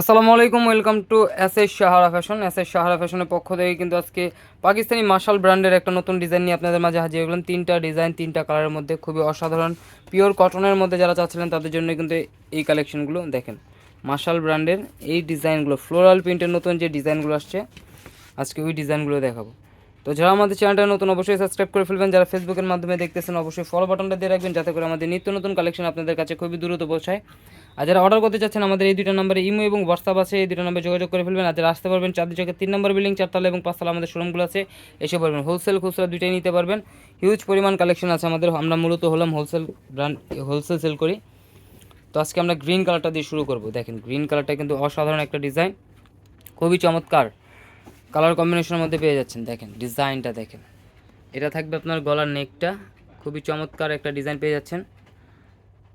আসসালামু আলাইকুম, welcome to S S Sahara fashion. S S Sahara ফ্যাশনের পক্ষ থেকে কিন্তু আজকে পাকিস্তানি মার্শাল ব্র্যান্ডের একটা নতুন ডিজাইন নিয়ে আপনাদের মাঝে হাজির হলাম। তিনটা ডিজাইন, তিনটা কালারের মধ্যে খুবই অসাধারণ পিওর কটনের মধ্যে যারা চাচ্ছিলেন তাদের জন্য কিন্তু এই কালেকশনগুলো দেখেন। মার্শাল ব্র্যান্ডের এই ডিজাইনগুলো ফ্লোরাল প্রিন্টের নতুন যে ডিজাইনগুলো আসছে, আজকে ওই ডিজাইনগুলো দেখাবো। তো যারা আমাদের চ্যানেলটা নতুন, অবশ্যই সাবস্ক্রাইব করে ফেলবেন। যারা ফেসবুকের মাধ্যমে দেখতেছেন, অবশ্যই ফলো বাটনটা দিয়ে রাখবেন, যাতে করে আমাদের নিত্য নতুন কালেকশন আপনাদের কাছে খুবই দ্রুত পৌঁছায়। আর যারা অর্ডার করতে চাচ্ছেন, আমাদের এই দুটো নম্বরে ইমো এবং হোয়াটসঅ্যাপ আছে। এই দুটো নম্বরে যোগাযোগ করে ফেলবেন। আর যারা আসতে পারবেন চাঁদি চকের তিন নম্বর বিল্ডিং চারতলা এবং পাঁচতলা আমাদের শোরুমগুলো আছে, এসে পারবেন হোলসেল খুচরা দুইটাই নিতে পারবেন। হিউজ পরিমাণ কালেকশন আছে আমাদের। আমরা মূলত হলাম হোলসেল ব্র্যান্ড হোলসেল সেল করি। তো আজকে আমরা গ্রিন কালারটা দিয়ে শুরু করব। দেখেন গ্রিন কালারটা কিন্তু অসাধারণ একটা ডিজাইন খুবই চমৎকার। কালার কম্বিনেশনের মধ্যে পেয়ে যাচ্ছেন। দেখেন ডিজাইনটা দেখেন। এটা থাকবে আপনার গলার নেকটা খুবই চমৎকার একটা ডিজাইন পেয়ে যাচ্ছেন।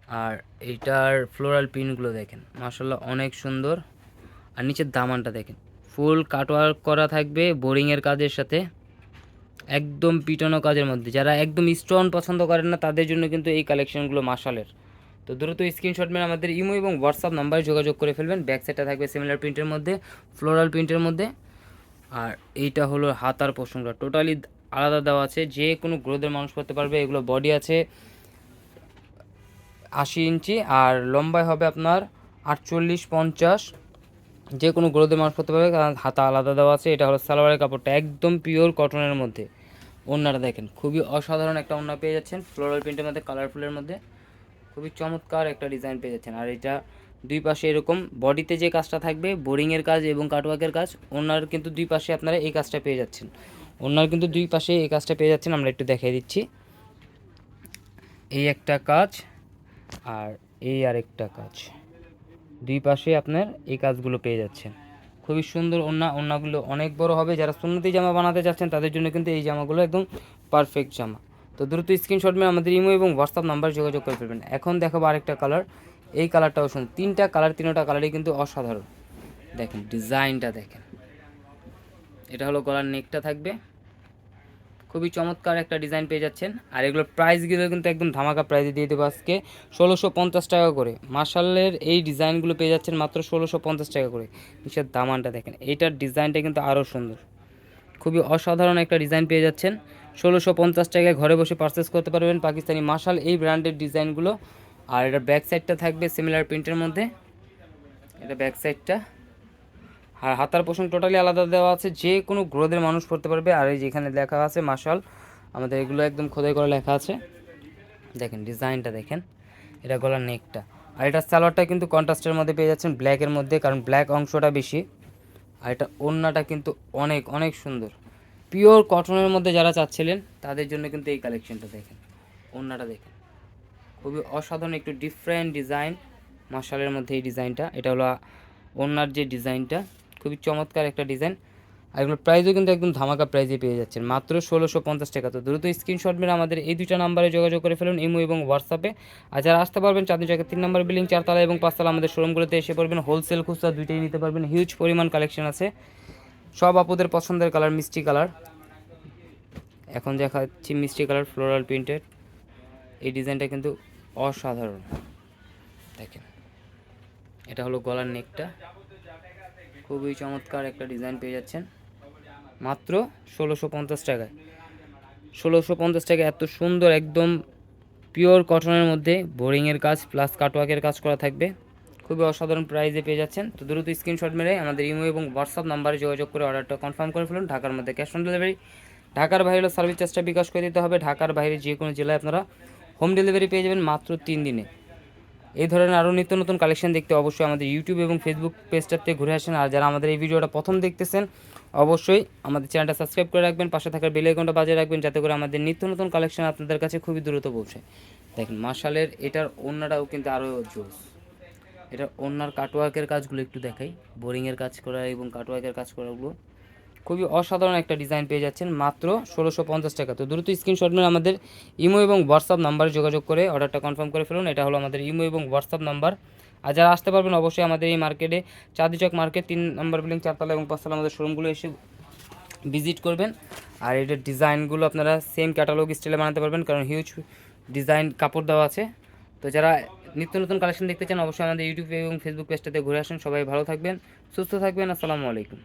আর এইটার ফ্লোরাল পিনগুলো দেখেন। মার্শাল্লাহ অনেক সুন্দর। আর নিচের দামানটা দেখেন। ফুল কাটওয়ার্ক করা থাকবে বোরিংয়ের কাজের সাথে। একদম পিটানো কাজের মধ্যে। যারা একদম স্টোন পছন্দ করেন না, তাদের জন্য কিন্তু এই কালেকশনগুলো মার্শালের তো দ্রুত স্ক্রিনশট মেরে আমাদের ইমো এবং হোয়াটসঅ্যাপ নাম্বারে যোগাযোগ করে ফেলবেন। ব্যাক সাইডটা থাকবে সিমিলার প্রিন্টের মধ্যে ফ্লোরাল প্রিন্টের মধ্যে। আর এইটা হলো হাতার পোষণটা টোটালি আলাদা দেওয়া আছে। যে কোনো গ্রোদের মানুষ করতে পারবে। এগুলো বডি আছে। আশি ইঞ্চি আর লম্বায় হবে আপনার আটচল্লিশ পঞ্চাশ। যে কোনো গ্রোদে মানুষ করতে পারবে কারণ হাতা আলাদা দেওয়া আছে, এটা হলো সালোয়ারের কাপড়টা একদম পিওর কটনের মধ্যে। ওড়নাটা দেখেন, খুবই অসাধারণ একটা ওড়না পেয়ে যাচ্ছেন ফ্লোরাল প্রিন্টের মধ্যে কালারফুলের মধ্যে। খুবই চমৎকার একটা ডিজাইন পেয়ে যাচ্ছেন। আর এটা দুই পাশে এরকম বডিতে যে কাজটা থাকবে বোরিংয়ের কাজ এবং কাটওয়ার্কের কাজ ওনার কিন্তু দুই পাশে আপনারা এই কাজটা পেয়ে যাচ্ছেন। ওনার কিন্তু দুই পাশে এই কাজটা পেয়ে যাচ্ছেন, আমরা একটু দেখিয়ে দিচ্ছি। এই একটা কাজ। আর এই আরেকটা কাজ। দুই পাশে আপনার এই কাজগুলো পেয়ে যাচ্ছেন। খুবই সুন্দর ওন্না ওন্নাগুলো অনেক বড় হবে। যারা সুন্নতি জামা বানাতে চাচ্ছেন, তাদের জন্য কিন্তু এই জামাগুলো একদম পারফেক্ট জামা। তো দ্রুত স্ক্রিনশট মেরে আমাদের ইমো এবং হোয়াটসঅ্যাপ নাম্বার যোগাযোগ করে ফেলবেন। এখন দেখাবো আরেকটা কালার এই কালারটাও শুনুন। তিনটা কালার তিনটা কালারই কিন্তু অসাধারণ। দেখেন ডিজাইনটা দেখেন। এটা হলো গলার নেকটা থাকবে। খুবই চমৎকার একটা ডিজাইন পেয়ে যাচ্ছেন। আর এগুলোর প্রাইসগুলো কিন্তু একদম ধামাকা প্রাইসে দিয়ে দেবো আজকে। ষোলোশো পঞ্চাশ টাকা করে। মার্শালের এই ডিজাইনগুলো পেয়ে যাচ্ছেন মাত্র ষোলোশো পঞ্চাশ টাকা করে। নিচের দামানটা দেখেন। এইটার ডিজাইনটা কিন্তু আরও সুন্দর। খুবই অসাধারণ একটা ডিজাইন পেয়ে যাচ্ছেন। ষোলোশো পঞ্চাশ টাকায় ঘরে বসে পারচেস করতে পারবেন পাকিস্তানি মার্শাল এই ব্র্যান্ডের ডিজাইনগুলো আর এটা ব্যাক সাইডটা থাকবে সিমিলার প্রিন্টের মধ্যে। এটা ব্যাক সাইডটা আর হাতার পোষণ টোটালি আলাদা দেওয়া আছে। যে কোনো গ্রোদের মানুষ পড়তে পারবে। আর এই যেখানে লেখা আছে মার্শাল আমাদের এগুলো একদম খোদাই করে লেখা আছে। দেখেন, ডিজাইনটা দেখেন, এটা গলার নেকটা আর এটা সালোয়ারটা কিন্তু কন্ট্রাস্টের মধ্যে পেয়ে যাচ্ছেন ব্ল্যাকের মধ্যে, কারণ ব্ল্যাক অংশটা বেশি। আর এটা ওড়নাটা কিন্তু অনেক অনেক সুন্দর। পিওর কটনের মধ্যে যারা চাচ্ছিলেন, তাদের জন্য কিন্তু এই কালেকশনটা দেখেন। ওড়নাটা দেখেন। খুবই অসাধারণ একটু ডিফারেন্ট ডিজাইন মার্শালের মধ্যে এই ডিজাইনটা এটা হলো ওড়নার যে ডিজাইনটা খুবই চমৎকার একটা ডিজাইন। আর এগুলোর প্রাইসও কিন্তু একদম ধামাকা প্রাইজে পেয়ে যাচ্ছেন। মাত্র ষোলোশো পঞ্চাশ টাকা। তো দ্রুত স্ক্রিনশট মেরে আমাদের এই দুইটা নাম্বারে যোগাযোগ করে ফেলুন, ইমো এবং হোয়াটসঅ্যাপে। আর যারা আসতে পারবেন, চাঁদনি চকের তিন নম্বর বিল্ডিং চারতলা এবং পাঁচতলা আমাদের শোরুমগুলোতে এসে পড়বেন। হোলসেল খুচরা দুইটাই নিতে পারবেন। হিউজ পরিমাণ কালেকশন আছে। সব আপুদের পছন্দের কালার মিষ্টি কালার এখন দেখাচ্ছি মিষ্টি কালার ফ্লোরাল প্রিন্টেড এই ডিজাইনটা কিন্তু অসাধারণ। দেখেন, এটা হলো গলার নেকটা খুবই চমৎকার একটা ডিজাইন পেয়ে যাচ্ছেন। মাত্র ষোলোশো পঞ্চাশ টাকায়। ষোলোশো পঞ্চাশ টাকা এত সুন্দর, একদম পিওর কটনের মধ্যে বোরিংয়ের কাজ প্লাস কাটওয়ার্কের কাজ করা থাকবে। খুবই অসাধারণ প্রাইসে পেয়ে যাচ্ছেন। তো দ্রুত স্ক্রিনশট মেরে আমাদের ইমো এবং হোয়াটসঅ্যাপ নাম্বারে যোগাযোগ করে অর্ডারটা কনফার্ম করে ফেলুন। ঢাকার মধ্যে ক্যাশ অন ডেলিভারি ঢাকার বাইরে সার্ভিস চার্জটা বিকাশ করে দিতে হবে। ঢাকার বাইরে যে কোনো জেলায় আপনারা হোম ডেলিভারি পেয়ে যাবেন মাত্র তিন দিনে। এই ধরনের আরও নিত্য নতুন কালেকশন দেখতে অবশ্যই আমাদের ইউটিউব এবং ফেসবুক পেজটাতে ঘুরে আসেন। আর যারা আমাদের এই ভিডিওটা প্রথম দেখতেছেন, অবশ্যই আমাদের চ্যানেলটা সাবস্ক্রাইব করে রাখবেন, পাশে থাকার বেল আইকনটা বাজিয়ে রাখবেন, যাতে করে আমাদের নিত্য নতুন কালেকশন আপনাদের কাছে খুবই দ্রুত পৌঁছায় দেখেন, মার্শালের এটার অন্যটাও কিন্তু আরও জোস। এটা অন্যার কাটওয়ার্কের কাজগুলো একটু দেখাই। বোরিংয়ের কাজ করা এবং কাটওয়ার্কের কাজ করাগুলো। খুবই অসাধারণ একটা ডিজাইন পেয়ে যাচ্ছেন, মাত্র ষোলোশো পঞ্চাশ টাকা। তো দ্রুত স্ক্রিনশট মেরে আমাদের ইমো এবং হোয়াটসঅ্যাপ নাম্বারে যোগাযোগ করে অর্ডারটা কনফার্ম করে ফেলুন। এটা হলো আমাদের ইমো এবং হোয়াটসঅ্যাপ নাম্বার। আর যারা আসতে পারবেন অবশ্যই আমাদের এই মার্কেটে চাঁদি চক মার্কেট তিন নম্বর বিল্ডিং চারতলা এবং পাঁচতলা আমাদের শোরুমগুলো এসে ভিজিট করবেন। আর এটার ডিজাইনগুলো আপনারা সেম ক্যাটালগ স্টাইলে বানাতে পারবেন, কারণ হিউজ ডিজাইন কাপড় দেওয়া আছে। তো যারা নিত্য নতুন কালেকশন দেখতে চান, অবশ্যই আমাদের ইউটিউব এবং ফেসবুক পেজটাতে ঘুরে আসেন। সবাই ভালো থাকবেন, সুস্থ থাকবেন। আসসালামু আলাইকুম।